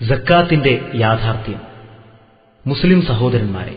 സക്കാത്തിന്റെ യാഥാർത്ഥ്യം. മുസ്ലിം സഹോദരന്മാരെ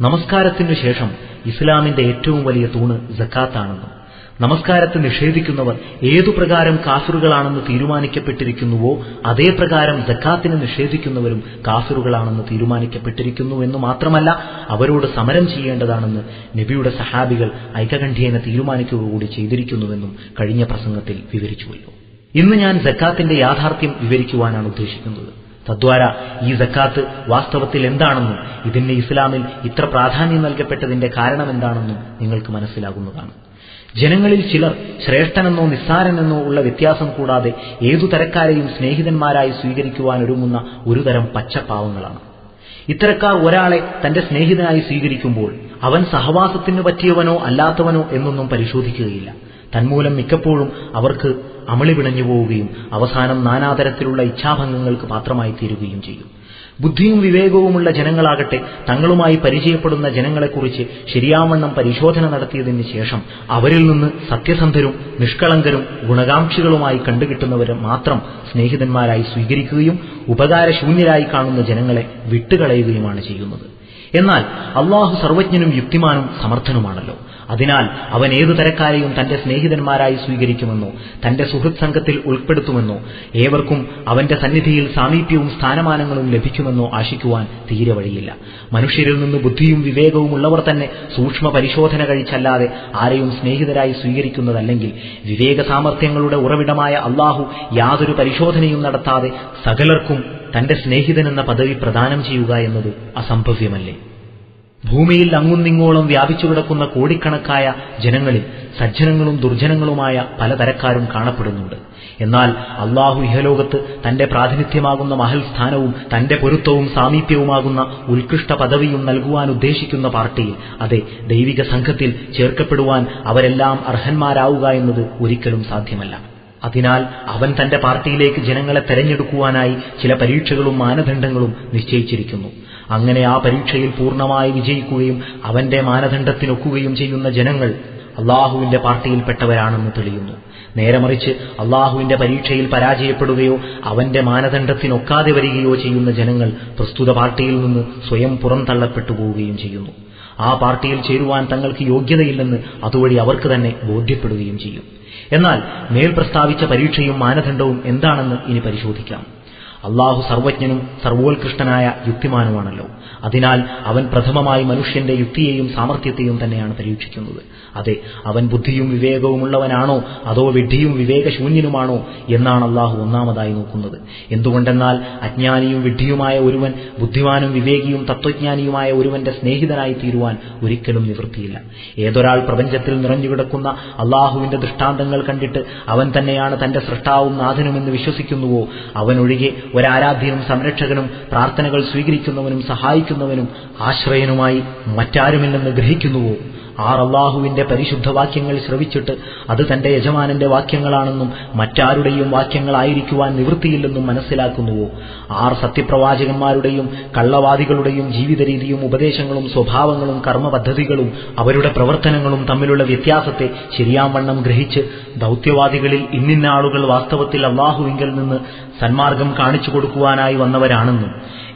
നമസ്കാരത്തിനു ശേഷം ഇസ്ലാമിന്റെ ഏറ്റവും വലിയ തൂണ് സക്കാത്താണെന്നും നമസ്കാരത്തെ നിഷേധിക്കുന്നവർ ഏതു പ്രകാരം കാഫിറുകളാണെന്ന് തീരുമാനിക്കപ്പെട്ടിരിക്കുന്നുവോ അതേ പ്രകാരം സക്കാത്തിനെ നിഷേധിക്കുന്നവരും കാഫിറുകളാണെന്ന് തീരുമാനിക്കപ്പെട്ടിരിക്കുന്നു എന്ന് മാത്രമല്ല അവരോട് സമരം ചെയ്യേണ്ടതാണെന്ന് നബിയുടെ സഹാബികൾ ഐകകണ്ഠ്യേന തീരുമാനിക്കുക കൂടി ചെയ്തിരിക്കുന്നുവെന്നും കഴിഞ്ഞ പ്രസംഗത്തിൽ വിവരിച്ചുവല്ലോ. ഇന്ന് ഞാൻ സക്കാത്തിന്റെ യാഥാർത്ഥ്യം വിവരിക്കുവാനാണ് ഉദ്ദേശിക്കുന്നത്. തദ്വാര ഈ സക്കാത്ത് വാസ്തവത്തിൽ എന്താണെന്നും ഇതിന് ഇസ്ലാമിൽ ഇത്ര പ്രാധാന്യം നൽകപ്പെട്ടതിന്റെ കാരണമെന്താണെന്നും നിങ്ങൾക്ക് മനസ്സിലാകുന്നതാണ്. ജനങ്ങളിൽ ചിലർ ശ്രേഷ്ഠനെന്നോ നിസ്സാരനെന്നോ ഉള്ള വ്യത്യാസം കൂടാതെ ഏതു തരക്കാരെയും സ്നേഹിതന്മാരായി സ്വീകരിക്കുവാൻ ഒരുങ്ങുന്ന ഒരുതരം പച്ചപ്പാവങ്ങളാണ്. ഇത്തരക്കാർ ഒരാളെ തന്റെ സ്നേഹിതനായി സ്വീകരിക്കുമ്പോൾ അവൻ സഹവാസത്തിന് പറ്റിയവനോ അല്ലാത്തവനോ എന്നൊന്നും പരിശോധിക്കുകയില്ല. തന്മൂലം മിക്കപ്പോഴും അവർക്ക് അമളി പിണഞ്ഞു പോവുകയും അവസാനം നാനാതരത്തിലുള്ള ഇച്ഛാഭംഗങ്ങൾക്ക് പാത്രമായി തീരുകയും ചെയ്യും. ബുദ്ധിയും വിവേകവുമുള്ള ജനങ്ങളാകട്ടെ തങ്ങളുമായി പരിചയപ്പെടുന്ന ജനങ്ങളെക്കുറിച്ച് ശരിയാവണ്ണം പരിശോധന നടത്തിയതിന് ശേഷം അവരിൽ നിന്ന് സത്യസന്ധരും നിഷ്കളങ്കരും ഗുണകാംക്ഷികളുമായി കണ്ടുകിട്ടുന്നവരെ മാത്രം സ്നേഹിതന്മാരായി സ്വീകരിക്കുകയും ഉപകാരശൂന്യരായി കാണുന്ന ജനങ്ങളെ വിട്ടുകളയുകയുമാണ് ചെയ്യുന്നത്. എന്നാൽ അള്ളാഹു സർവജ്ഞനും യുക്തിമാനും സമർത്ഥനുമാണല്ലോ. അതിനാൽ അവൻ ഏതു തരക്കാരെയും തന്റെ സ്നേഹിതന്മാരായി സ്വീകരിക്കുമെന്നോ തന്റെ സുഹൃത് സംഘത്തിൽ ഉൾപ്പെടുത്തുമെന്നോ ഏവർക്കും അവന്റെ സന്നിധിയിൽ സാമീപ്യവും സ്ഥാനമാനങ്ങളും ലഭിക്കുമെന്നോ ആശിക്കുവാൻ തീരെ വഴിയില്ല. മനുഷ്യരിൽ നിന്ന് ബുദ്ധിയും വിവേകവും ഉള്ളവർ തന്നെ സൂക്ഷ്മ പരിശോധന കഴിച്ചല്ലാതെ ആരെയും സ്നേഹിതരായി സ്വീകരിക്കുന്നതല്ലെങ്കിൽ വിവേക സാമർഥ്യങ്ങളുടെ ഉറവിടമായ അള്ളാഹു യാതൊരു പരിശോധനയും നടത്താതെ സകലർക്കും തന്റെ സ്നേഹിതനെന്ന പദവി പ്രദാനം ചെയ്യുക എന്നത് അസംഭവ്യമല്ലേ? ഭൂമിയിൽ അങ്ങുന്നിങ്ങോളം വ്യാപിച്ചു കിടക്കുന്ന കോടിക്കണക്കായ ജനങ്ങളിൽ സജ്ജനങ്ങളും ദുർജനങ്ങളുമായ പലതരക്കാരും കാണപ്പെടുന്നുണ്ട്. എന്നാൽ അള്ളാഹു ഇഹലോകത്ത് തന്റെ പ്രാതിനിധ്യമാകുന്ന മഹൽ സ്ഥാനവും തന്റെ പൊരുത്തവും സാമീപ്യവുമാകുന്ന ഉത്കൃഷ്ട പദവിയും നൽകുവാൻ ഉദ്ദേശിക്കുന്ന പാർട്ടിയിൽ അതെ ദൈവിക സംഘത്തിൽ ചേർക്കപ്പെടുവാൻ അവരെല്ലാം അർഹന്മാരാവുക എന്നത് ഒരിക്കലും സാധ്യമല്ല. അതിനാൽ അവൻ തന്റെ പാർട്ടിയിലേക്ക് ജനങ്ങളെ തെരഞ്ഞെടുക്കുവാനായി ചില പരീക്ഷകളും മാനദണ്ഡങ്ങളും നിശ്ചയിച്ചിരിക്കുന്നു. അങ്ങനെ ആ പരീക്ഷയിൽ പൂർണമായി വിജയിക്കുകയും അവന്റെ മാനദണ്ഡത്തിനൊക്കുകയും ചെയ്യുന്ന ജനങ്ങൾ അള്ളാഹുവിന്റെ പാർട്ടിയിൽപ്പെട്ടവരാണെന്ന് തെളിയുന്നു. നേരെ മറിച്ച് അള്ളാഹുവിന്റെ പരീക്ഷയിൽ പരാജയപ്പെടുകയോ അവന്റെ മാനദണ്ഡത്തിനൊക്കാതെ വരികയോ ചെയ്യുന്ന ജനങ്ങൾ പ്രസ്തുത പാർട്ടിയിൽ നിന്ന് സ്വയം പുറന്തള്ളപ്പെട്ടു പോവുകയും ചെയ്യുന്നു. ആ പാർട്ടിയിൽ ചേരുവാൻ തങ്ങൾക്ക് യോഗ്യതയില്ലെന്ന് അതുവഴി അവർക്ക് തന്നെ ബോധ്യപ്പെടുകയും ചെയ്യും. എന്നാൽ മേൽ പ്രസ്താവിച്ച പരീക്ഷയും മാനദണ്ഡവും എന്താണെന്ന് ഇനി പരിശോധിക്കാം. അള്ളാഹു സർവജ്ഞനും സർവോത്കൃഷ്ടനായ യുക്തിമാനുമാണല്ലോ. അതിനാൽ അവൻ പ്രഥമമായി മനുഷ്യന്റെ യുക്തിയെയും സാമർഥ്യത്തെയും തന്നെയാണ് പരീക്ഷിക്കുന്നത്. അതെ അവൻ ബുദ്ധിയും വിവേകവുമുള്ളവനാണോ അതോ വിഡ്ഢിയും വിവേകശൂന്യനുമാണോ എന്നാണ് അള്ളാഹു ഒന്നാമതായി നോക്കുന്നത്. എന്തുകൊണ്ടെന്നാൽ അജ്ഞാനിയും വിഡ്ഢിയുമായ ഒരുവൻ ബുദ്ധിമാനും വിവേകിയും തത്വജ്ഞാനിയുമായ ഒരുവന്റെ സ്നേഹിതനായി തീരുവാൻ ഒരിക്കലും നിവൃത്തിയില്ല. ഏതൊരാൾ പ്രപഞ്ചത്തിൽ നിറഞ്ഞുകിടക്കുന്ന അള്ളാഹുവിന്റെ ദൃഷ്ടാന്തങ്ങൾ കണ്ടിട്ട് അവൻ തന്നെയാണ് തന്റെ സൃഷ്ടാവും നാഥനുമെന്ന് വിശ്വസിക്കുന്നുവോ അവനൊഴികെ ഒരാരാധ്യനും സംരക്ഷകനും പ്രാർത്ഥനകൾ സ്വീകരിക്കുന്നവനും സഹായിക്കുന്നവനും ആശ്രയനുമായി മറ്റാരുമില്ലെന്ന് ഗ്രഹിക്കുന്നുവോ? ആർ അള്ളാഹുവിന്റെ പരിശുദ്ധ വാക്യങ്ങൾ ശ്രവിച്ചിട്ട് അത് തന്റെ യജമാനന്റെ വാക്യങ്ങളാണെന്നും മറ്റാരുടെയും വാക്യങ്ങളായിരിക്കുവാൻ നിവൃത്തിയില്ലെന്നും മനസ്സിലാക്കുന്നുവോ? ആർ സത്യപ്രവാചകന്മാരുടെയും കള്ളവാദികളുടെയും ജീവിത രീതിയും ഉപദേശങ്ങളും സ്വഭാവങ്ങളും കർമ്മപദ്ധതികളും അവരുടെ പ്രവർത്തനങ്ങളും തമ്മിലുള്ള വ്യത്യാസത്തെ ശരിയാവണ്ണം ഗ്രഹിച്ച് ദൗത്യവാദികളിൽ ഇന്നിന്ന ആളുകൾ വാസ്തവത്തിൽ അള്ളാഹുവിങ്കിൽ നിന്ന് സന്മാർഗം കാണിച്ചു കൊടുക്കുവാനായി വന്നവരാണെന്നും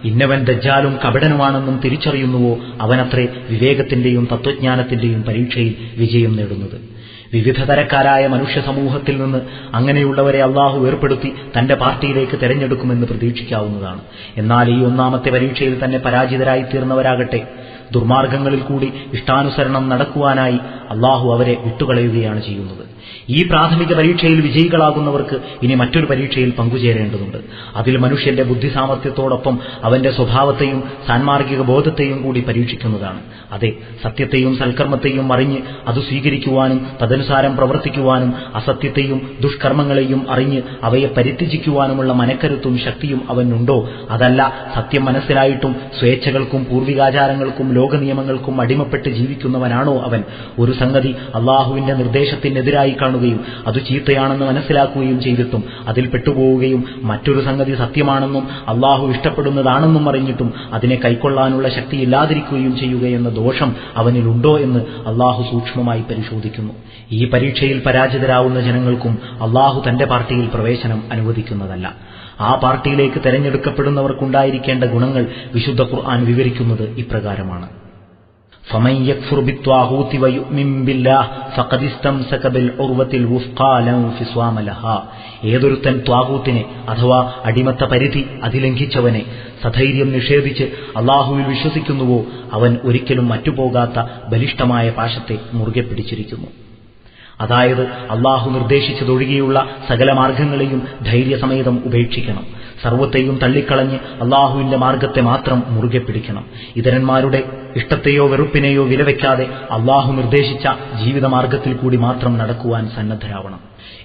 ഇന്നവൻ ദജ്ജാലും കപടനുമാണെന്നും തിരിച്ചറിയുന്നുവോ അവനത്രേ വിവേകത്തിന്റെയും തത്വജ്ഞാനത്തിന്റെയും പരീക്ഷയിൽ വിജയം നേടുന്നത്. വിവിധ തരക്കാരായ മനുഷ്യ സമൂഹത്തിൽ നിന്ന് അങ്ങനെയുള്ളവരെ അള്ളാഹു ഏർപ്പെടുത്തി തന്റെ പാർട്ടിയിലേക്ക് തെരഞ്ഞെടുക്കുമെന്ന് പ്രതീക്ഷിക്കാവുന്നതാണ്. എന്നാൽ ഈ ഒന്നാമത്തെ പരീക്ഷയിൽ തന്നെ പരാജിതരായി തീർന്നവരാകട്ടെ ദുർമാർഗങ്ങളിൽ കൂടി ഇഷ്ടാനുസരണം നടക്കുവാനായി അള്ളാഹു അവരെ വിട്ടുകളയുകയാണ് ചെയ്യുന്നത്. ഈ പ്രാഥമിക പരീക്ഷയിൽ വിജയികളാകുന്നവർക്ക് ഇനി മറ്റൊരു പരീക്ഷയിൽ പങ്കുചേരേണ്ടതുണ്ട്. അതിൽ മനുഷ്യന്റെ ബുദ്ധി സാമർത്ഥ്യത്തോടൊപ്പം അവന്റെ സ്വഭാവത്തെയും സാൻമാർഗിക ബോധത്തെയും കൂടി പരീക്ഷിക്കുന്നതാണ്. അതെ സത്യത്തെയും സൽക്കർമ്മത്തെയും അറിഞ്ഞ് അത് സ്വീകരിക്കുവാനും തദനുസാരം പ്രവർത്തിക്കുവാനും അസത്യത്തെയും ദുഷ്കർമ്മങ്ങളെയും അറിഞ്ഞ് അവയെ പരിത്യജിക്കുവാനുമുള്ള മനക്കരുത്തും ശക്തിയും അവനുണ്ടോ? അതല്ല സത്യം മനസ്സിലായിട്ടും സ്വേച്ഛകൾക്കും പൂർവികാചാരങ്ങൾക്കും ലോകനിയമങ്ങൾക്കും അടിമപ്പെട്ട് ജീവിക്കുന്നവനാണോ അവൻ? ഒരു സംഗതി അള്ളാഹുവിന്റെ നിർദ്ദേശത്തിനെതിരായി നല്ലതായി കാണുകയും അത് ചീത്തയാണെന്ന് മനസ്സിലാക്കുകയും ചെയ്തിട്ടും അതിൽ പെട്ടുപോവുകയും മറ്റൊരു സംഗതി സത്യമാണെന്നും അള്ളാഹു ഇഷ്ടപ്പെടുന്നതാണെന്നും അറിഞ്ഞിട്ടും അതിനെ കൈക്കൊള്ളാനുള്ള ശക്തി ഇല്ലാതിരിക്കുകയും ചെയ്യുകയെന്ന ദോഷം അവനിലുണ്ടോ എന്ന് അള്ളാഹു സൂക്ഷ്മമായി പരിശോധിക്കുന്നു. ഈ പരീക്ഷയിൽ പരാജിതരാവുന്ന ജനങ്ങൾക്കും അള്ളാഹു തന്റെ പാർട്ടിയിൽ പ്രവേശനം അനുവദിക്കുന്നതല്ല. ആ പാർട്ടിയിലേക്ക് തെരഞ്ഞെടുക്കപ്പെടുന്നവർക്കുണ്ടായിരിക്കേണ്ട ഗുണങ്ങൾ വിശുദ്ധ ഖുർആൻ വിവരിക്കുന്നത് ഇപ്രകാരമാണ്. فمن يكفر بالطاغوت ويؤمن بالله فقد استمسك بالعروة الوثقى لا انفصام لها ഏതൊരുത്തൻ ത്വാകൂത്തിനെ അഥവാ അടിമത്ത പരിധി അതിലംഘിച്ചവനെ സധൈര്യം നിഷേധിച്ച് അള്ളാഹുവിൽ വിശ്വസിക്കുന്നുവോ അവൻ ഒരിക്കലും മറ്റുപോകാത്ത ബലിഷ്ഠമായ പാശത്തെ മുറുകെ പിടിച്ചിരിക്കുന്നു അതായത് അള്ളാഹു നിർദ്ദേശിച്ചതൊഴികെയുള്ള സകല മാർഗങ്ങളെയും ധൈര്യസമേതം ഉപേക്ഷിക്കണം സർവത്തെയും തള്ളിക്കളഞ്ഞ് അള്ളാഹുവിന്റെ മാർഗത്തെ മാത്രം മുറുകെ പിടിക്കണം. ഇതരന്മാരുടെ ഇഷ്ടത്തെയോ വെറുപ്പിനെയോ വിലവെക്കാതെ അള്ളാഹു നിർദ്ദേശിച്ച ജീവിതമാർഗത്തിൽ കൂടി മാത്രം നടക്കുവാൻ സന്നദ്ധരാവണം.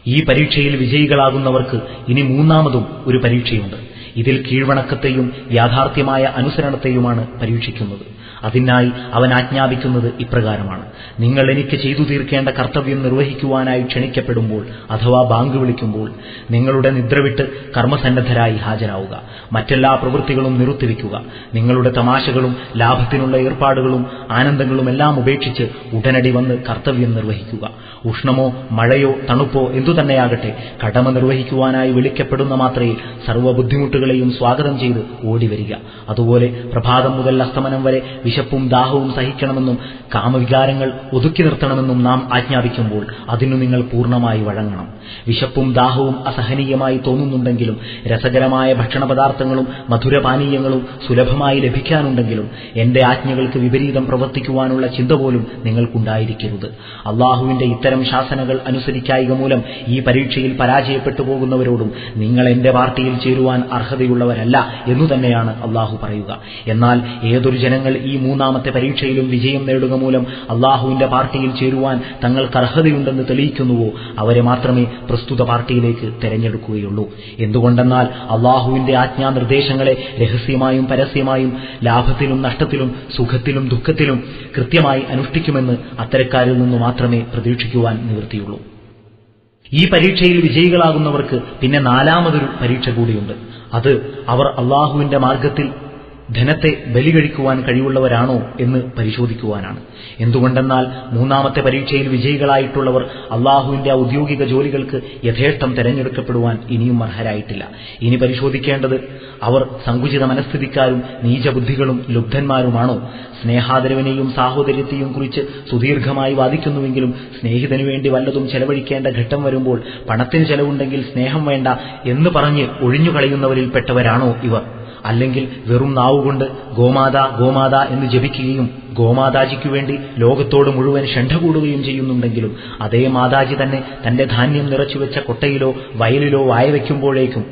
ഈ പരീക്ഷയിൽ വിജയികളാകുന്നവർക്ക് ഇനി മൂന്നാമതും ഒരു പരീക്ഷയുണ്ട്. ഇതിൽ കീഴ്വണക്കത്തെയും യാഥാർത്ഥ്യമായ അനുസരണത്തെയുമാണ് പരീക്ഷിക്കുന്നത്. അതിനായി അവൻ ആജ്ഞാപിക്കുന്നത് ഇപ്രകാരമാണ്. നിങ്ങൾ എനിക്ക് ചെയ്തു തീർക്കേണ്ട കർത്തവ്യം നിർവഹിക്കുവാനായി ക്ഷണിക്കപ്പെടുമ്പോൾ അഥവാ ബാങ്ക് വിളിക്കുമ്പോൾ നിങ്ങളുടെ നിദ്രവിട്ട് കർമ്മസന്നദ്ധരായി ഹാജരാവുക. മറ്റെല്ലാ പ്രവൃത്തികളും നിർത്തിവെക്കുക നിങ്ങളുടെ തമാശകളും ലാഭത്തിനുള്ള ഏർപ്പാടുകളും ആനന്ദങ്ങളും എല്ലാം ഉപേക്ഷിച്ച് ഉടനടി വന്ന് കർത്തവ്യം നിർവഹിക്കുക. ഉഷ്ണമോ മഴയോ തണുപ്പോ എന്തുതന്നെയാകട്ടെ കടമ നിർവഹിക്കുവാനായി വിളിക്കപ്പെടുന്ന മാത്രയിൽ സർവ ബുദ്ധിമുട്ടുകളെയും സ്വാഗതം ചെയ്ത് ഓടിവരിക. അതുപോലെ പ്രഭാതം മുതൽ അസ്തമനം വരെ വിശപ്പും ദാഹവും സഹിക്കണമെന്നും കാമവികാരങ്ങൾ ഒതുക്കി നിർത്തണമെന്നും നാം ആജ്ഞാപിക്കുമ്പോൾ അതിനു നിങ്ങൾ പൂർണമായി വഴങ്ങണം. വിശപ്പും ദാഹവും അസഹനീയമായി തോന്നുന്നുണ്ടെങ്കിലും രസകരമായ ഭക്ഷണപദാർത്ഥങ്ങളും മധുരപാനീയങ്ങളും സുലഭമായി ലഭിക്കാനുണ്ടെങ്കിലും എന്റെ ആജ്ഞകൾക്ക് വിപരീതം പ്രവർത്തിക്കുവാനുള്ള ചിന്ത പോലും നിങ്ങൾക്കുണ്ടായിരിക്കരുത്. അള്ളാഹുവിന്റെ ഇത്തരം ശാസനകൾ അനുസരിക്കായിക മൂലം ഈ പരീക്ഷയിൽ പരാജയപ്പെട്ടു പോകുന്നവരോടും നിങ്ങൾ എന്റെ പാർട്ടിയിൽ ചേരുവാൻ അർഹതയുള്ളവരല്ല എന്നു തന്നെയാണ് അള്ളാഹു പറയുക. എന്നാൽ ഏതൊരു ജനങ്ങൾ ഈ മൂന്നാമത്തെ പരീക്ഷയിലും വിജയം നേടുക മൂലം അള്ളാഹുവിന്റെ പാർട്ടിയിൽ ചേരുവാൻ തങ്ങൾക്ക് അർഹതയുണ്ടെന്ന് തെളിയിക്കുന്നുവോ? അവരെ മാത്രമേ പ്രസ്തുത പാർട്ടിയിലേക്ക് തെരഞ്ഞെടുക്കുകയുള്ളൂ. എന്തുകൊണ്ടെന്നാൽ അള്ളാഹുവിന്റെ ആജ്ഞാനിർദ്ദേശങ്ങളെ രഹസ്യമായും പരസ്യമായും ലാഭത്തിലും നഷ്ടത്തിലും സുഖത്തിലും ദുഃഖത്തിലും കൃത്യമായി അനുഷ്ഠിക്കുമെന്ന് അത്തരക്കാരിൽ നിന്ന് മാത്രമേ പ്രതീക്ഷിക്കുവാൻ നിവൃത്തിയുള്ളൂ. ഈ പരീക്ഷയിൽ വിജയികളാകുന്നവർക്ക് പിന്നെ നാലാമതൊരു പരീക്ഷ കൂടിയുണ്ട്. അത് അവർ അള്ളാഹുവിന്റെ മാർഗത്തിൽ ധനത്തെ ബലി കഴിക്കുവാൻ കഴിവുള്ളവരാണോ എന്ന് പരിശോധിക്കുവാനാണ്. എന്തുകൊണ്ടെന്നാൽ മൂന്നാമത്തെ പരീക്ഷയിൽ വിജയികളായിട്ടുള്ളവർ അള്ളാഹുവിന്റെ ഔദ്യോഗിക ജോലികൾക്ക് യഥേഷ്ടം തെരഞ്ഞെടുക്കപ്പെടുവാൻ ഇനിയും അർഹരായിട്ടില്ല. ഇനി പരിശോധിക്കേണ്ടത് അവർ സങ്കുചിത മനസ്ഥിതിക്കാരും നീചബുദ്ധികളും ലുബ്ധന്മാരുമാണോ? സ്നേഹാദരവിനെയും സാഹോദര്യത്തെയും കുറിച്ച് സുദീർഘമായി വാദിക്കുന്നുവെങ്കിലും സ്നേഹിതനു വേണ്ടി വല്ലതും ചെലവഴിക്കേണ്ട ഘട്ടം വരുമ്പോൾ പണത്തിന് ചെലവുണ്ടെങ്കിൽ സ്നേഹം വേണ്ട എന്ന് പറഞ്ഞ് ഒഴിഞ്ഞുകളയുന്നവരിൽപ്പെട്ടവരാണോ ഇവർ? അല്ലെങ്കിൽ വെറും നാവുകൊണ്ട് ഗോമാത ഗോമാത എന്ന് ജപിക്കുകയും ഗോമാതാജിക്കു വേണ്ടി ലോകത്തോട് മുഴുവൻ ഷണ്ഠ കൂടുകയും ചെയ്യുന്നുണ്ടെങ്കിലും അതേ മാതാജി തന്നെ തന്റെ ധാന്യം നിറച്ചുവെച്ച കൊട്ടയിലോ വയലിലോ വായ വയ്ക്കുമ്പോഴേക്കും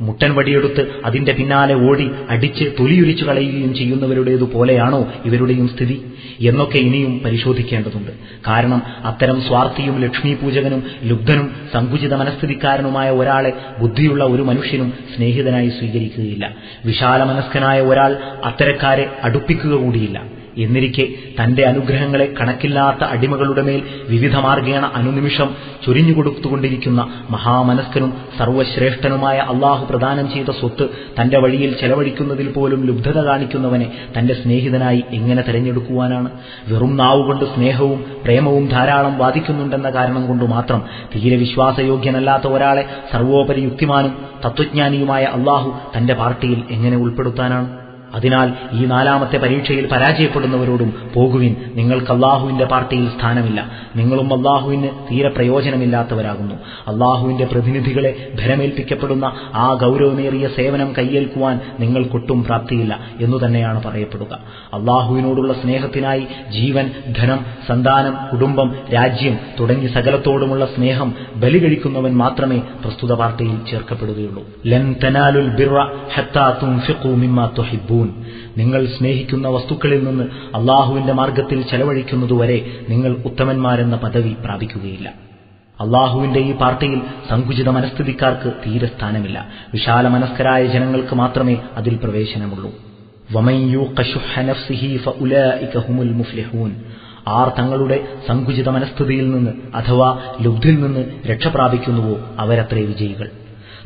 മുട്ടൻ വടിയെടുത്ത് അതിന്റെ പിന്നാലെ ഓടി അടിച്ച് തൊലിയുരിച്ചു കളയുകയും ചെയ്യുന്നവരുടേതുപോലെയാണോ ഇവരുടെയും സ്ഥിതി? എന്നൊക്കെ ഇനിയും പരിശോധിക്കേണ്ടതുണ്ട്. കാരണം അത്തരം സ്വാർത്ഥിയും ലക്ഷ്മി പൂജകനും ലുബ്ധനും സങ്കുചിത മനസ്ഥിതിക്കാരനുമായ ഒരാളെ ബുദ്ധിയുള്ള ഒരു മനുഷ്യനും സ്നേഹിതനായി സ്വീകരിക്കുകയില്ല. വിശാല മനസ്കനായ ഒരാൾ അത്തരക്കാരെ അടുപ്പിക്കുക കൂടിയില്ല. എന്നിരിക്കെ തന്റെ അനുഗ്രഹങ്ങളെ കണക്കില്ലാത്ത അടിമകളുടെ മേൽ വിവിധ മാർഗേണ അനുനിമിഷം ചൊരിഞ്ഞുകൊടുത്തുകൊണ്ടിരിക്കുന്ന മഹാമനസ്കനും സർവശ്രേഷ്ഠനുമായ അള്ളാഹു പ്രദാനം ചെയ്ത സ്വത്ത് തന്റെ വഴിയിൽ ചെലവഴിക്കുന്നതിൽ പോലും ലുബ്ധത കാണിക്കുന്നവനെ തന്റെ സ്നേഹിതനായി എങ്ങനെ തെരഞ്ഞെടുക്കുവാനാണ്? വെറും നാവുകൊണ്ട് സ്നേഹവും പ്രേമവും ധാരാളം വാദിക്കുന്നുണ്ടെന്ന കാരണം കൊണ്ട് മാത്രം തീരെ വിശ്വാസയോഗ്യനല്ലാത്ത ഒരാളെ സർവോപരി യുക്തിമാനും തത്വജ്ഞാനിയുമായ അള്ളാഹു തന്റെ പാർട്ടിയിൽ എങ്ങനെ ഉൾപ്പെടുത്താനാണ്? അതിനാൽ ഈ നാലാമത്തെ പരീക്ഷയിൽ പരാജയപ്പെടുന്നവരോടും പോകുവിൻ. നിങ്ങൾക്ക് അള്ളാഹുവിന്റെ പാർട്ടിയിൽ സ്ഥാനമില്ല. നിങ്ങളും അള്ളാഹുവിന് തീരെ പ്രയോജനമില്ലാത്തവരാകുന്നു. അള്ളാഹുവിന്റെ പ്രതിനിധികളെ ഭരമേൽപ്പിക്കപ്പെടുന്ന ആ ഗൗരവമേറിയ സേവനം കയ്യേൽക്കുവാൻ നിങ്ങൾക്കൊട്ടും പ്രാപ്തിയില്ല എന്നു തന്നെയാണ് പറയപ്പെടുക. അള്ളാഹുവിനോടുള്ള സ്നേഹത്തിനായി ജീവൻ ധനം സന്താനം കുടുംബം രാജ്യം തുടങ്ങി സകലത്തോടുമുള്ള സ്നേഹം ബലി കഴിക്കുന്നവൻ മാത്രമേ പ്രസ്തുത പാർട്ടിയിൽ ചേർക്കപ്പെടുകയുള്ളൂ. ലൻ തനാലുൽ മിമ്മാ തുഹിബ്ബൂൻ നിങ്ങൾ സ്നേഹിക്കുന്ന വസ്തുക്കളിൽ നിന്ന് അള്ളാഹുവിന്റെ മാർഗത്തിൽ ചെലവഴിക്കുന്നതുവരെ നിങ്ങൾ ഉത്തമന്മാരെന്ന പദവി പ്രാപിക്കുകയില്ല. അള്ളാഹുവിന്റെ ഈ പാർട്ടിയിൽ സങ്കുചിത മനസ്ഥിതിക്കാർക്ക് തീരെ സ്ഥാനമില്ല വിശാല മനസ്കരായ ജനങ്ങൾക്ക് മാത്രമേ അതിൽ പ്രവേശനമുള്ളൂ. ആർ തങ്ങളുടെ സങ്കുചിത മനസ്ഥിതിയിൽ നിന്ന് അഥവാ ലുബ്ധിൽ നിന്ന് രക്ഷപ്രാപിക്കുന്നുവോ അവരത്രേ വിജയികൾ.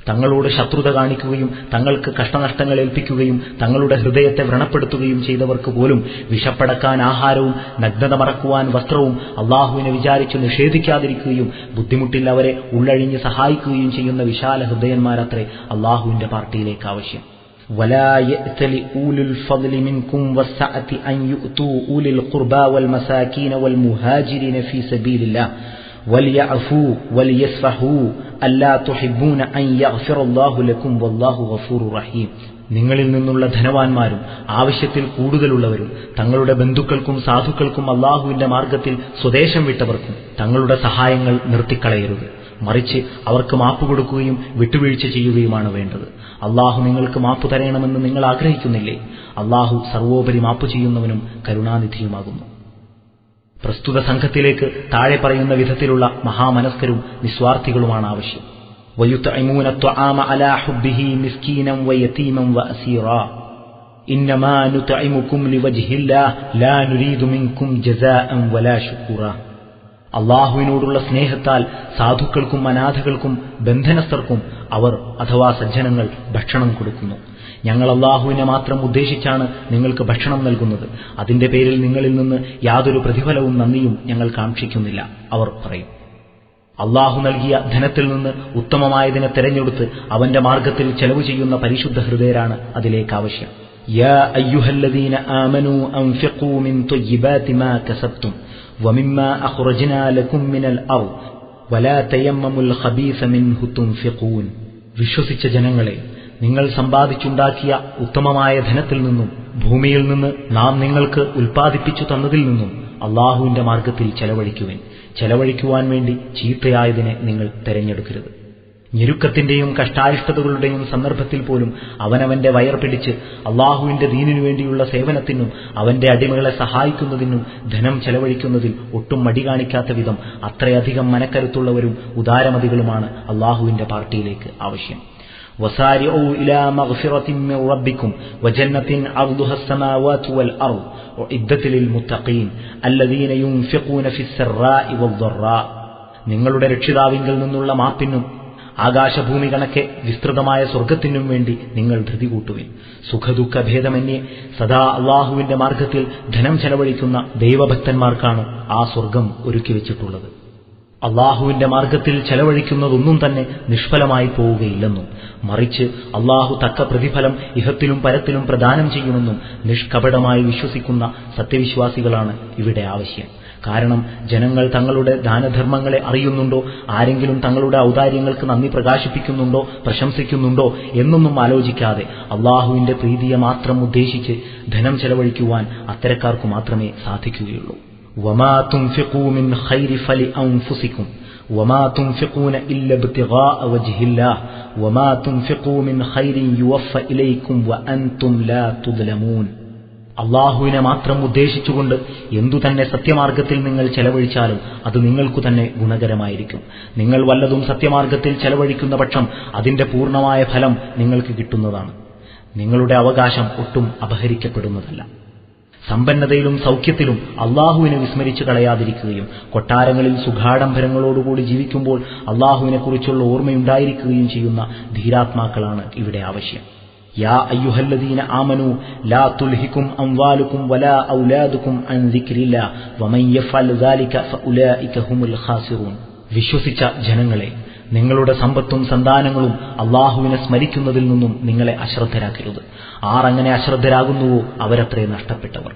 തങ്ങളോട് ശത്രുത കാണിക്കുകയും തങ്ങൾക്ക് കഷ്ടനഷ്ടങ്ങൾ ഏൽപ്പിക്കുകയും തങ്ങളുടെ ഹൃദയത്തെ വ്രണപ്പെടുത്തുകയും ചെയ്തവർക്ക് പോലും വിഷപ്പടക്കാൻ ആഹാരവും നഗ്നത മറക്കുവാൻ വസ്ത്രവും അള്ളാഹുവിനെ വിചാരിച്ചു നിഷേധിക്കാതിരിക്കുകയും ബുദ്ധിമുട്ടിൽ അവരെ ഉള്ളഴിഞ്ഞ് സഹായിക്കുകയും ചെയ്യുന്ന വിശാല ഹൃദയന്മാരത്രേ അള്ളാഹുവിന്റെ പാർട്ടിയിലേക്ക് ആവശ്യം ولا يأتل أولي الفضل منكم والسعة أن يؤتوا أولي القربى والمساكين والمهاجرين في سبيل الله وليعفوا وليصفحوا ألا تحبون أن يغفر الله لكم والله غفور رحيم നിങ്ങളിൽ നിന്നുള്ള ധനവാന്മാരും ആവശ്യത്തിൽ കൂടുതലുള്ളവരും തങ്ങളുടെ ബന്ധുക്കൾക്കും സാധുക്കൾക്കും അള്ളാഹുവിന്റെ മാർഗത്തിൽ സ്വദേശം വിട്ടവർക്കും തങ്ങളുടെ സഹായങ്ങൾ നിർത്തിക്കളയരുത് മറിച്ച് അവർക്ക് മാപ്പ് കൊടുക്കുകയും വിട്ടുവീഴ്ച ചെയ്യുകയുമാണ് വേണ്ടത് അള്ളാഹു നിങ്ങൾക്ക് മാപ്പ് തരയണമെന്ന് നിങ്ങൾ ആഗ്രഹിക്കുന്നില്ലേ അള്ളാഹു സർവോപരി മാപ്പ് ചെയ്യുന്നവനും കരുണാനിധിയുമാകുന്നു പ്രസ്തുത സംഘത്തിലേക്ക് താഴെ പറയുന്ന വിധത്തിലുള്ള മഹാമനസ്കരും നിസ്വാർത്ഥികളുമാണ് ആവശ്യം ويطعمون الطعام على حبه مسكينا ويتيما وأسيرا إنما نطعمكم لوجه الله لا نريد منكم جزاء ولا شكورا അള്ളാഹുവിനോടുള്ള സ്നേഹത്താൽ സാധുക്കൾക്കും അനാഥകൾക്കും ബന്ധനസ്ഥർക്കും അവർ അഥവാ സജ്ജനങ്ങൾ ഭക്ഷണം കൊടുക്കുന്നു ഞങ്ങൾ അള്ളാഹുവിനെ മാത്രം ഉദ്ദേശിച്ചാണ് നിങ്ങൾക്ക് ഭക്ഷണം നൽകുന്നത് അതിന്റെ പേരിൽ നിങ്ങളിൽ നിന്ന് യാതൊരു പ്രതിഫലവും നന്ദിയും ഞങ്ങൾ കാക്ഷിക്കുന്നില്ല അവർ പറയും അള്ളാഹു നൽകിയ ധനത്തിൽ നിന്ന് ഉത്തമമായതിനെ തെരഞ്ഞെടുത്ത് അവന്റെ മാർഗത്തിൽ ചെലവ് ചെയ്യുന്ന പരിശുദ്ധ ഹൃദയരാണ് അതിലേക്ക് ആവശ്യം يا أيها الذين آمنوا أنفقوا من طيبات ما كسبتم ومما أخرجنا لكم من الأرض ولا تيمموا الخبيث منه تنفقون വിശ്വസിച്ച ജനങ്ങളെ നിങ്ങൾ സമ്പാദിച്ചുണ്ടാക്കിയ ഉത്തമമായ ധനത്തിൽ നിന്നും ഭൂമിയിൽ നിന്ന് നാം നിങ്ങൾക്ക് ഉൽപ്പാദിപ്പിച്ചു തന്നതിൽ നിന്നും അള്ളാഹുവിന്റെ മാർഗത്തിൽ ചെലവഴിക്കുവാൻ ചെലവഴിക്കുവാൻ വേണ്ടി ചീത്തയായതിനെ നിങ്ങൾ തെരഞ്ഞെടുക്കരുത് ഞെരുക്കത്തിന്റെയും കഷ്ടാരിഷ്ടതകളുടെയും സന്ദർഭത്തിൽ പോലും അവനവന്റെ വയർ പിടിച്ച് അള്ളാഹുവിന്റെ ദീനിനു വേണ്ടിയുള്ള സേവനത്തിനും അവന്റെ അടിമകളെ സഹായിക്കുന്നതിനും ധനം ചെലവഴിക്കുന്നതിൽ ഒട്ടും മടി കാണിക്കാത്ത വിധം അത്രയധികം മനക്കരുത്തുള്ളവരും ഉദാരമതികളുമാണ് അള്ളാഹുവിന്റെ പാർട്ടിയിലേക്ക് ആവശ്യം وسارعوا إلى مغفرة من ربكم وجنة عرضها السماوات والأرض وعدة للمتقين الذين ينفقون في السراء والضراء നിങ്ങളുടെ രക്ഷിതാവിങ്കിൽ നിന്നുള്ള മാപ്പിനും ആകാശഭൂമി കണക്കെ വിസ്തൃതമായ സ്വർഗത്തിനും വേണ്ടി നിങ്ങൾ ധൃതി കൂട്ടുവിൻ. സുഖദുഃഖ ഭേദമന്യേ സദാ അള്ളാഹുവിന്റെ മാർഗത്തിൽ ധനം ചെലവഴിക്കുന്ന ദൈവഭക്തന്മാർക്കാണ് ആ സ്വർഗം ഒരുക്കി വെച്ചിട്ടുള്ളത്. അള്ളാഹുവിന്റെ മാർഗത്തിൽ ചെലവഴിക്കുന്നതൊന്നും തന്നെ നിഷ്ഫലമായി പോവുകയില്ലെന്നും മറിച്ച് അള്ളാഹു തക്ക പ്രതിഫലം ഇഹത്തിലും പരത്തിലും പ്രദാനം ചെയ്യുമെന്നും നിഷ്കപടമായി വിശ്വസിക്കുന്ന സത്യവിശ്വാസികളാണ് ഇവിടെ ആവശ്യം. കാരണം ജനങ്ങൾ തങ്ങളുടെ ദാനധർമ്മങ്ങളെ അറിയുന്നുണ്ടോ ആരെങ്കിലും തങ്ങളുടെ ഔദാര്യങ്ങൾക്ക് നന്ദി പ്രകാശിപ്പിക്കുന്നുണ്ടോ പ്രശംസിക്കുന്നുണ്ടോ എന്നൊന്നും ആലോചിക്കാതെ അള്ളാഹുവിന്റെ പ്രീതിയെ മാത്രം ഉദ്ദേശിച്ച് ധനം ചെലവഴിക്കുവാൻ അത്തരക്കാർക്കു മാത്രമേ സാധിക്കുകയുള്ളൂ وما تنفقوا من خير فلأنفسكم وما تنفقون إلا ابتغاء وجه الله وما تنفقوا من خير يوفى إليكم وأنتم لا تظلمون അള്ളാഹുവിനെ മാത്രം ഉദ്ദേശിച്ചുകൊണ്ട് എന്തു തന്നെ സത്യമാർഗത്തിൽ നിങ്ങൾ ചെലവഴിച്ചാലും അത് നിങ്ങൾക്കു തന്നെ ഗുണകരമായിരിക്കും. നിങ്ങൾ വല്ലതും സത്യമാർഗത്തിൽ ചെലവഴിക്കുന്ന പക്ഷം അതിന്റെ പൂർണമായ ഫലം നിങ്ങൾക്ക് കിട്ടുന്നതാണ്. നിങ്ങളുടെ അവകാശം ഒട്ടും അപഹരിക്കപ്പെടുന്നതല്ല. സമ്പന്നതയിലും സൗഖ്യത്തിലും അള്ളാഹുവിനെ വിസ്മരിച്ചു കളയാതിരിക്കുകയും കൊട്ടാരങ്ങളിൽ സുഖാഡംബരങ്ങളോടുകൂടി ജീവിക്കുമ്പോൾ അള്ളാഹുവിനെക്കുറിച്ചുള്ള ഓർമ്മയുണ്ടായിരിക്കുകയും ചെയ്യുന്ന ധീരാത്മാക്കളാണ് ഇവിടെ ആവശ്യം. يا أيها الذين آمنوا لا تلهكم أموالكم ولا أولادكم عن ذكر الله ومن يفعل ذلك فأولئك هم الخاسرون വിശ്വസിച്ച ജനങ്ങളെ നിങ്ങളുടെ സമ്പത്തും സന്താനങ്ങളും അള്ളാഹുവിനെ സ്മരിക്കുന്നതിൽ നിന്നും നിങ്ങളെ അശ്രദ്ധരാക്കരുത് ആർ അങ്ങനെ അശ്രദ്ധരാകുന്നുവോ അവരത്രേ നഷ്ടപ്പെട്ടവർ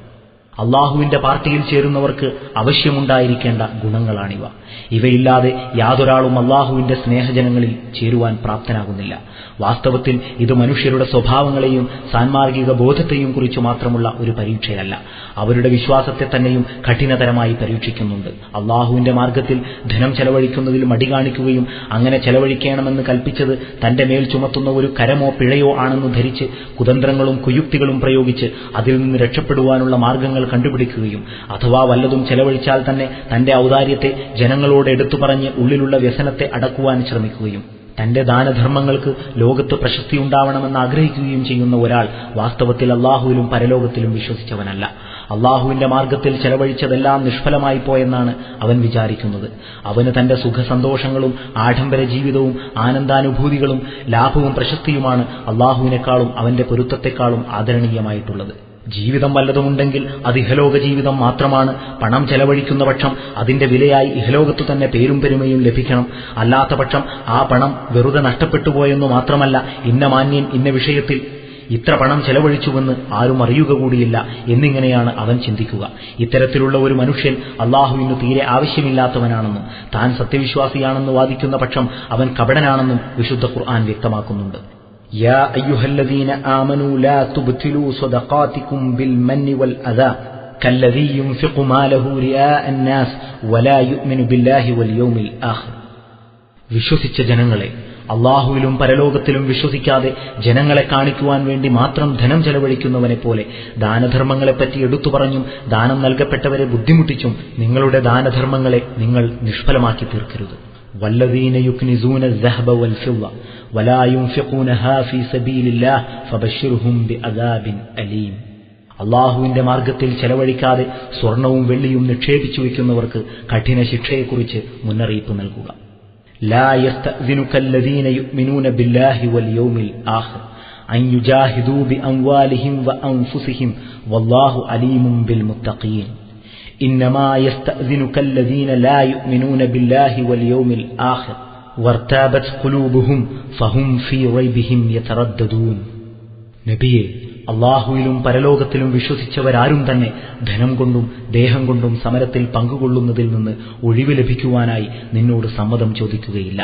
അള്ളാഹുവിന്റെ പാർട്ടിയിൽ ചേരുന്നവർക്ക് അവശ്യമുണ്ടായിരിക്കേണ്ട ഗുണങ്ങളാണിവ. ഇവയില്ലാതെ യാതൊരാളും അള്ളാഹുവിന്റെ സ്നേഹജനങ്ങളിൽ ചേരുവാൻ പ്രാപ്തനാകുന്നില്ല. വാസ്തവത്തിൽ ഇത് മനുഷ്യരുടെ സ്വഭാവങ്ങളെയും സാൻമാർഗിക ബോധത്തെയും കുറിച്ച് മാത്രമുള്ള ഒരു പരീക്ഷയല്ല. അവരുടെ വിശ്വാസത്തെ തന്നെയും കഠിനതരമായി പരീക്ഷിക്കുന്നുണ്ട്. അള്ളാഹുവിന്റെ മാർഗത്തിൽ ധനം ചെലവഴിക്കുന്നതിൽ മടി കാണിക്കുകയും അങ്ങനെ ചെലവഴിക്കണമെന്ന് കൽപ്പിച്ചത് തന്റെ മേൽ ചുമത്തുന്ന ഒരു കരമോ പിഴയോ ആണെന്ന് ധരിച്ച് കുതന്ത്രങ്ങളും കുയുക്തികളും പ്രയോഗിച്ച് അതിൽ നിന്ന് രക്ഷപ്പെടുവാനുള്ള മാർഗങ്ങൾ കണ്ടുപിടിക്കുകയും അഥവാ വല്ലതും ചെലവഴിച്ചാൽ തന്നെ തന്റെ ഔദാര്യത്തെ ജനങ്ങളോട് എടുത്തു പറഞ്ഞ് ഉള്ളിലുള്ള വ്യസനത്തെ അടക്കുവാൻ ശ്രമിക്കുകയും തന്റെ ദാനധർമ്മങ്ങൾക്ക് ലോകത്ത് പ്രശസ്തി ഉണ്ടാവണമെന്ന് ആഗ്രഹിക്കുകയും ചെയ്യുന്ന ഒരാൾ വാസ്തവത്തിൽ അള്ളാഹുവിലും പരലോകത്തിലും വിശ്വസിച്ചവനല്ല. അള്ളാഹുവിന്റെ മാർഗത്തിൽ ചെലവഴിച്ചതെല്ലാം നിഷ്ഫലമായി പോയെന്നാണ് അവൻ വിചാരിക്കുന്നത്. അവന് തന്റെ സുഖസന്തോഷങ്ങളും ആഡംബര ജീവിതവും ആനന്ദാനുഭൂതികളും ലാഭവും പ്രശസ്തിയുമാണ് അള്ളാഹുവിനേക്കാളും അവന്റെ പൊരുത്തത്തെക്കാളും ആദരണീയമായിട്ടുള്ളത്. ജീവിതം വല്ലതുമുണ്ടെങ്കിൽ അത് ഇഹലോക ജീവിതം മാത്രമാണ്. പണം ചെലവഴിക്കുന്ന പക്ഷം അതിന്റെ വിലയായി ഇഹലോകത്തു തന്നെ പേരും പെരുമയും ലഭിക്കണം. അല്ലാത്ത പക്ഷം ആ പണം വെറുതെ നഷ്ടപ്പെട്ടു പോയെന്നു മാത്രമല്ല ഇന്ന മാന്യൻ ഇന്ന വിഷയത്തിൽ ഇത്ര പണം ചെലവഴിച്ചുവെന്ന് ആരും അറിയുക കൂടിയില്ല എന്നിങ്ങനെയാണ് അവൻ ചിന്തിക്കുക. ഇത്തരത്തിലുള്ള ഒരു മനുഷ്യൻ അള്ളാഹുവിന് തീരെ ആവശ്യമില്ലാത്തവനാണെന്നും താൻ സത്യവിശ്വാസിയാണെന്ന് വാദിക്കുന്ന പക്ഷം അവൻ കപടനാണെന്നും വിശുദ്ധ ഖുർആൻ വ്യക്തമാക്കുന്നുണ്ട്. يا أيها الذين آمنوا لا تبتلوا صدقاتكم بالمن والأذى كالذي ينفق ماله رئاء الناس ولا يؤمن بالله واليوم الآخر വിശ്വസിച്ച ജനങ്ങളെ അള്ളാഹുവിലും പരലോകത്തിലും വിശ്വസിക്കാതെ ജനങ്ങളെ കാണിക്കുവാൻ വേണ്ടി മാത്രം ധനം ചെലവഴിക്കുന്നവനെ പോലെ ദാനധർമ്മങ്ങളെപ്പറ്റി എടുത്തു പറഞ്ഞും ദാനം നൽകപ്പെട്ടവരെ ബുദ്ധിമുട്ടിച്ചും നിങ്ങളുടെ ദാനധർമ്മങ്ങളെ നിങ്ങൾ നിഷ്ഫലമാക്കി തീർക്കരുത് والذين يكنزون الذهب والفضة ولا ينفقونها في سبيل الله فبشرهم بعذاب أليم അള്ളാഹുവിന്റെ മാർഗത്തിൽ ചെലവഴിക്കാതെ സ്വർണവും വെള്ളിയും നിക്ഷേപിച്ചു വയ്ക്കുന്നവർക്ക് കഠിന ശിക്ഷയെക്കുറിച്ച് മുന്നറിയിപ്പ് നൽകുക لا يستأذنك الذين يؤمنون بالله واليوم الآخر أن يجاهدوا بأموالهم وأنفسهم والله عليم بالمتقين إنما يستأذنك الذين لا يؤمنون بالله واليوم الآخر وارتابت قلوبهم فهم في ريبهم يترددون നബിയെ അള്ളാഹുവിലും പരലോകത്തിലും വിശ്വസിച്ചവരാരും തന്നെ ധനം കൊണ്ടും ദേഹം കൊണ്ടും സമരത്തിൽ പങ്കുകൊള്ളുന്നതിൽ നിന്ന് ഒഴിവ് ലഭിക്കുവാനായി നിന്നോട് സമ്മതം ചോദിക്കുകയില്ല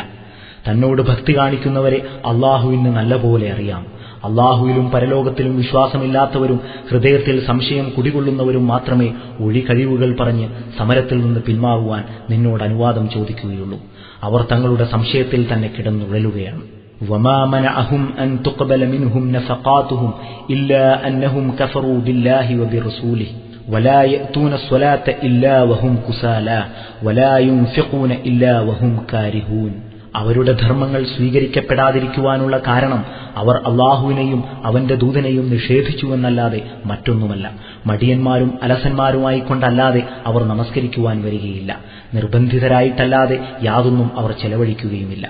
തന്നോട് ഭക്തി കാണിക്കുന്നവരെ അള്ളാഹുവിന് നല്ലപോലെ അറിയാം അള്ളാഹുവിലും പരലോകത്തിലും വിശ്വാസമില്ലാത്തവരും ഹൃദയത്തിൽ സംശയം കുടികൊള്ളുന്നവരും മാത്രമേ ഒഴി കഴിവുകൾ പറഞ്ഞ് സമരത്തിൽ നിന്ന് പിന്മാറുവാൻ നിന്നോട് അനുവാദം ചോദിക്കുകയുള്ളൂ അവർ തങ്ങളുടെ സംശയത്തിൽ തന്നെ കിടന്നുഴലുകയാണ് وما منعهم أن تقبل منهم نفقاتهم إلا أنهم كفروا بالله وبرسوله ولا يأتون الصلاة إلا وهم كسالى ولا ينفقون إلا وهم كارهون അവരുടെ ധർമ്മങ്ങൾ സ്വീകരിക്കപ്പെടാതിരിക്കുവാനുള്ള കാരണം അവർ അള്ളാഹുവിനെയും അവന്റെ ദൂതനെയും നിഷേധിച്ചുവെന്നല്ലാതെ മറ്റൊന്നുമല്ല മടിയന്മാരും അലസന്മാരുമായി കൊണ്ടല്ലാതെ അവർ നമസ്കരിക്കുവാൻ വരികയില്ല നിർബന്ധിതരായിട്ടല്ലാതെ യാതൊന്നും അവർ ചെലവഴിക്കുകയുമില്ല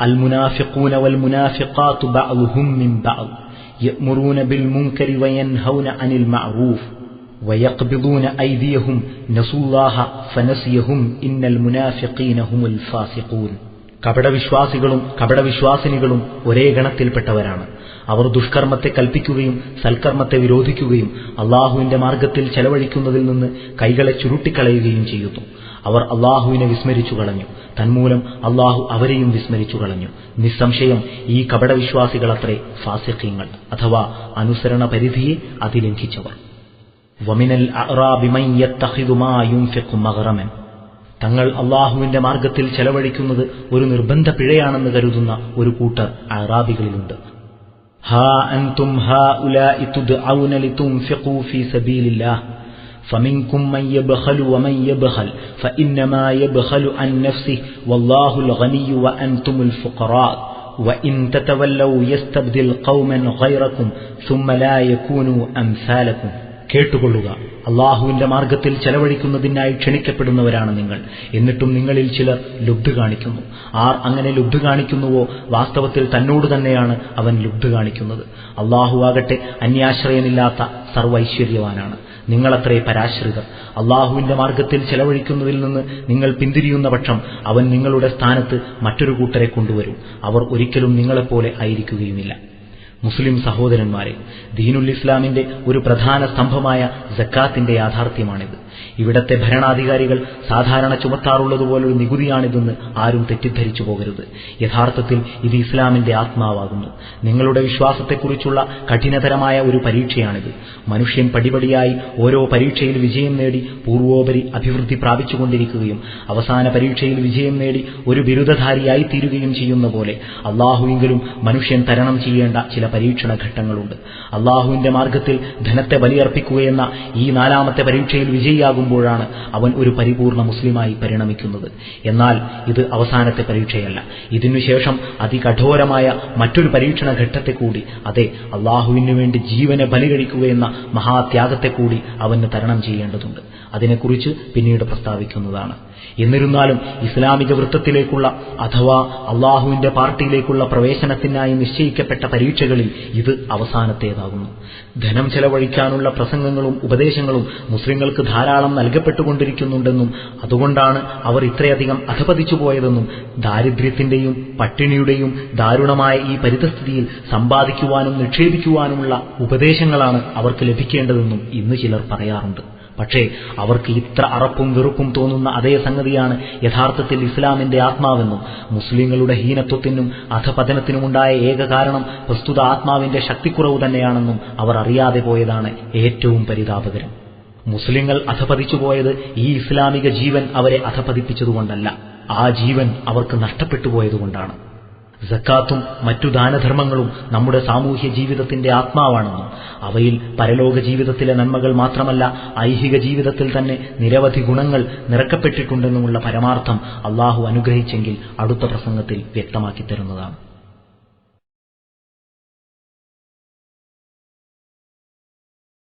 المنافقون والمنافقات بعضهم من بعض يأمرون بالمنكر وينهون عن المعروف ويقبضون أيديهم نسوا الله فنسيهم إن المنافقين هم الفاسقون കപടവിശ്വാസികളും കപടവിശ്വാസിനികളും ഒരേ ഗണത്തിൽപ്പെട്ടവരാണ്. അവർ ദുഷ്കർമ്മത്തെ കൽപ്പിക്കുകയും സൽക്കർമ്മത്തെ വിരോധിക്കുകയും അള്ളാഹുവിന്റെ മാർഗത്തിൽ ചെലവഴിക്കുന്നതിൽ നിന്ന് കൈകളെ ചുരുട്ടിക്കളയുകയും ചെയ്യുന്നു. അവർ അള്ളാഹുവിനെ വിസ്മരിച്ചു കളഞ്ഞു. തന്മൂലം അള്ളാഹു അവരെയും വിസ്മരിച്ചു കളഞ്ഞു. നിസ്സംശയം ഈ കപടവിശ്വാസികളത്രേ ഫാസിഖ്യങ്ങൾ അഥവാ അനുസരണ പരിധിയെ അതിലംഘിച്ചവർ. വമിനൽ തങ്ങൾ അള്ളാഹുവിന്റെ മാർഗത്തിൽ ചെലവഴിക്കുന്നത് ഒരു നിർബന്ധ പിഴയാണെന്ന് കരുതുന്ന ഒരു കൂട്ടർ അറാബികളിലുണ്ട് ഹാ അൻതും ഹാ ഉലാഇ തുദ്ഔന ലിതുൻഫിഖൂ ഫീ സബീലില്ലാഹ് فمنكم من يبخل ومن يبخل فإنما يبخل عن نفسه والله الغني وأنتم الفقراء وإن تتولوا يستبدل قوما غيركم ثم لا يكونوا أمثالكم കേട്ടുകൊള്ളുക. അള്ളാഹുവിന്റെ മാർഗത്തിൽ ചെലവഴിക്കുന്നതിനായി ക്ഷണിക്കപ്പെടുന്നവരാണ് നിങ്ങൾ. എന്നിട്ടും നിങ്ങളിൽ ചിലർ ലുബ്ധ കാണിക്കുന്നു. ആർ അങ്ങനെ ലുബ്ധ കാണിക്കുന്നുവോ വാസ്തവത്തിൽ തന്നോട് തന്നെയാണ് അവൻ ലുബ്ധ കാണിക്കുന്നത്. അള്ളാഹു ആകട്ടെ അന്യാശ്രയമില്ലാത്ത സർവൈശ്വര്യവാനാണ്. നിങ്ങളത്രേ പരാശ്രിതർ. അള്ളാഹുവിന്റെ മാർഗത്തിൽ ചെലവഴിക്കുന്നതിൽ നിന്ന് നിങ്ങൾ പിന്തിരിയുന്ന പക്ഷം അവൻ നിങ്ങളുടെ സ്ഥാനത്ത് മറ്റൊരു കൂട്ടരെ കൊണ്ടുവരും. അവർ ഒരിക്കലും നിങ്ങളെപ്പോലെ ആയിരിക്കുകയുമില്ല. മുസ്ലിം സഹോദരന്മാരെ ദീനുൽ ഇസ്ലാമിന്റെ ഒരു പ്രധാന സ്തംഭമായ ജക്കാത്തിന്റെ യാഥാർത്ഥ്യമാണിത്. ഇവിടത്തെ ഭരണാധികാരികൾ സാധാരണ ചുമത്താറുള്ളതുപോലൊരു നികുതിയാണിതെന്ന് ആരും തെറ്റിദ്ധരിച്ചു പോകരുത്. യഥാർത്ഥത്തിൽ ഇത് ഇസ്ലാമിന്റെ ആത്മാവാകുന്നു. നിങ്ങളുടെ വിശ്വാസത്തെക്കുറിച്ചുള്ള കഠിനതരമായ ഒരു പരീക്ഷയാണിത്. മനുഷ്യൻ പടിപടിയായി ഓരോ പരീക്ഷയിൽ വിജയം നേടി പൂർവോപരി അഭിവൃദ്ധി പ്രാപിച്ചുകൊണ്ടിരിക്കുകയും അവസാന പരീക്ഷയിൽ വിജയം നേടി ഒരു ബിരുദധാരിയായി തീരുകയും ചെയ്യുന്ന പോലെ അള്ളാഹുവിങ്കിലും മനുഷ്യൻ തരണം ചെയ്യേണ്ട ചില പരീക്ഷണ ഘട്ടങ്ങളുണ്ട്. അള്ളാഹുവിന്റെ മാർഗത്തിൽ ധനത്തെ ബലിയർപ്പിക്കുകയെന്ന ഈ നാലാമത്തെ പരീക്ഷയിൽ വിജയിയാകുമ്പോഴാണ് അവൻ ഒരു പരിപൂർണ മുസ്ലിമായി പരിണമിക്കുന്നത്. എന്നാൽ ഇത് അവസാനത്തെ പരീക്ഷയല്ല. ഇതിനുശേഷം അതികഠോരമായ മറ്റൊരു പരീക്ഷണ ഘട്ടത്തെ കൂടി അതെ അള്ളാഹുവിനു വേണ്ടി ജീവനെ ബലികഴിക്കുകയെന്ന മഹാത്യാഗത്തെ കൂടി അവന് തരണം ചെയ്യേണ്ടതുണ്ട്. അതിനെക്കുറിച്ച് പിന്നീട് പ്രസ്താവിക്കുന്നതാണ്. എന്നിരുന്നാലും ഇസ്ലാമിക വൃത്തത്തിലേക്കുള്ള അഥവാ അള്ളാഹുവിന്റെ പാർട്ടിയിലേക്കുള്ള പ്രവേശനത്തിനായി നിശ്ചയിക്കപ്പെട്ട പരീക്ഷകളിൽ ഇത് അവസാനത്തേതാകുന്നു. ധനം ചെലവഴിക്കാനുള്ള പ്രസംഗങ്ങളും ഉപദേശങ്ങളും മുസ്ലിങ്ങൾക്ക് ധാരാളം നൽകപ്പെട്ടുകൊണ്ടിരിക്കുന്നുണ്ടെന്നും അതുകൊണ്ടാണ് അവർ ഇത്രയധികം അധപതിച്ചുപോയതെന്നും ദാരിദ്ര്യത്തിന്റെയും പട്ടിണിയുടെയും ദാരുണമായ ഈ പരിതസ്ഥിതിയിൽ സമ്പാദിക്കുവാനും നിക്ഷേപിക്കുവാനുമുള്ള ഉപദേശങ്ങളാണ് അവർക്ക് ലഭിക്കേണ്ടതെന്നും ഇന്ന് ചിലർ പറയാറുണ്ട്. പക്ഷേ അവർക്ക് ഇത്ര അറപ്പും വെറുപ്പും തോന്നുന്ന അതേ സംഗതിയാണ് യഥാർത്ഥത്തിൽ ഇസ്ലാമിന്റെ ആത്മാവെന്നും മുസ്ലിങ്ങളുടെ ഹീനത്വത്തിനും അധപതനത്തിനുമുണ്ടായ ഏക കാരണം പ്രസ്തുത ആത്മാവിന്റെ ശക്തിക്കുറവ് തന്നെയാണെന്നും അവർ അറിയാതെ പോയതാണ് ഏറ്റവും പരിതാപകരം. മുസ്ലിങ്ങൾ അധപതിച്ചു പോയത് ഈ ഇസ്ലാമിക ജീവൻ അവരെ അധപതിപ്പിച്ചതുകൊണ്ടല്ല ആ ജീവൻ അവർക്ക് നഷ്ടപ്പെട്ടു പോയതുകൊണ്ടാണ്. സക്കാത്തും മറ്റു ദാനധർമ്മങ്ങളും നമ്മുടെ സാമൂഹ്യ ജീവിതത്തിന്റെ ആത്മാവാണെന്നും അവയിൽ പരലോക ജീവിതത്തിലെ നന്മകൾ മാത്രമല്ല ഐഹിക ജീവിതത്തിൽ തന്നെ നിരവധി ഗുണങ്ങൾ നിറക്കപ്പെട്ടിട്ടുണ്ടെന്നുമുള്ള പരമാർത്ഥം അള്ളാഹു അനുഗ്രഹിച്ചെങ്കിൽ അടുത്ത പ്രസംഗത്തിൽ വ്യക്തമാക്കി തരുന്നതാണ്.